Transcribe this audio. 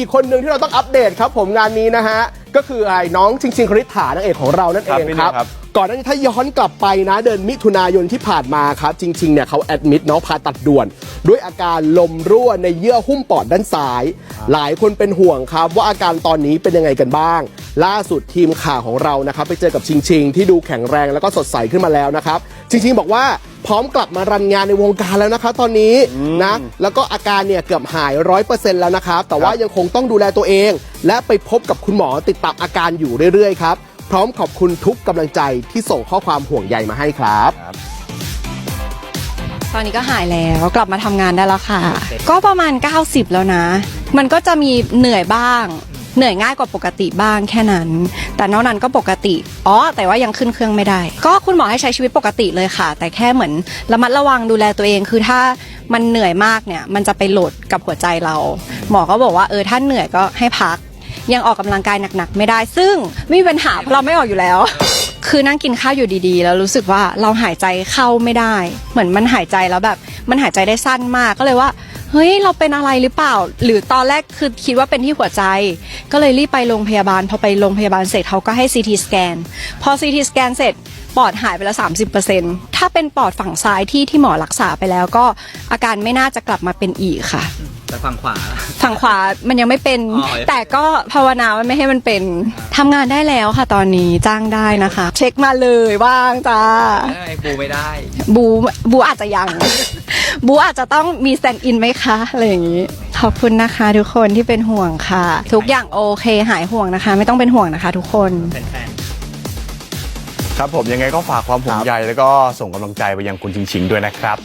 อีกคนหนึ่งที่เราต้องอัปเดตครับผมงานนี้นะฮะ ก็คือไอ้น้องชิงชิงคริษฐานางเอกของเรานั่นเองครับพี่คนิรัวบครับ ก่อนหน้านี้ถ้าย้อนกลับไปนะ เดือนมิถุนายนที่ผ่านมาครับ จริงๆเนี่ยเขาแอดมิดเนาะผ่าตัดด่วน ด้วยอาการลมรั่วในเยื่อหุ้มปอดด้านซ้าย หลายคนเป็นห่วงครับ ว่าอาการตอนนี้เป็นยังไงกันบ้าง ล่าสุดทีมข่าวของเรานะครับไปเจอกับชิงชิงที่ดูแข็งแรงแล้วก็สดใสขึ้นมาแล้วนะครับชิงชิงบอกว่า พร้อมกลับมารันงานในวงการแล้วนะครับตอนนี้นะแล้วก็อาการเนี่ยเกือบหายร้อยเปอร์เซ็นต์แล้วนะครับแต่ว่ายังคงต้องดูแลตัวเอง และไปพบกับคุณหมอติดตามอาการอยู่เรื่อยๆครับพร้อมขอบคุณทุกกำลังใจที่ส่งข้อความห่วงใยมาให้ครับ ตอนนี้ก็หายแล้วกลับมาทำงานได้แล้วค่ะ ก็ประมาณ 90 แล้วนะ มันก็จะมีเหนื่อยบ้าง เหนื่อยง่ายกว่าปกติบ้างแค่นั้น แต่นอกนั้นก็ปกติอ๋อแต่ว่ายังขึ้นเครื่องไม่ได้ ก็คุณหมอให้ใช้ชีวิตปกติเลยค่ะ แต่แค่เหมือนระมัดระวังดูแลตัวเอง คือถ้ามันเหนื่อยมากเนี่ย มันจะไปโหลดกับหัวใจเรา หมอก็บอกว่าเออถ้าเหนื่อยก็ให้พัก ยังออกกำลังกายหนักๆไม่ได้ ซึ่งไม่มีปัญหาเพราะเราไม่ออกอยู่แล้ว คือนั่งกินข้าวอยู่ดีๆ แล้วรู้สึกว่าเราหายใจเข้าไม่ได้ เหมือนมันหายใจแล้วแบบ มันหายใจได้สั้นมากก็เลยว่า เฮ้ย เราเป็นอะไรหรือเปล่า หรือตอนแรกคือคิดว่าเป็นที่หัวใจ ก็เลยรีบไปโรงพยาบาล พอไปโรงพยาบาลเสร็จเขาก็ให้ CT สแกน พอ CT สแกนเสร็จ ปอดหายไปแล้ว30%ถ้าเป็นปอดฝั่งซ้ายที่ที่หมอรักษาไปแล้วก็อาการไม่น่าจะกลับมาเป็นอีกค่ะ แต่ฝั่งขวา ฝั่งขวามันยังไม่เป็น อ๋อ แต่ก็ภาวนาว่าไม่ให้มันเป็นทำงานได้แล้วค่ะ ตอนนี้จ้างได้นะคะ เช็คมาเลยว่างจ้า ไอ้ปูไม่ได้ บูบูอาจจะยัง บูอาจจะต้องมีแซนอินไหมคะอะไรอย่างนี้ ขอบคุณนะคะ ทุกคนที่เป็นห่วงค่ะ ทุกอย่างโอเคหายห่วงนะคะ ไม่ต้องเป็นห่วงนะคะ ทุกคนแฟนครับผมยังไงก็ฝากความห่วงใยแล้วก็ส่งกำลังใจไปยังคุณชิงชิงด้วยนะครับ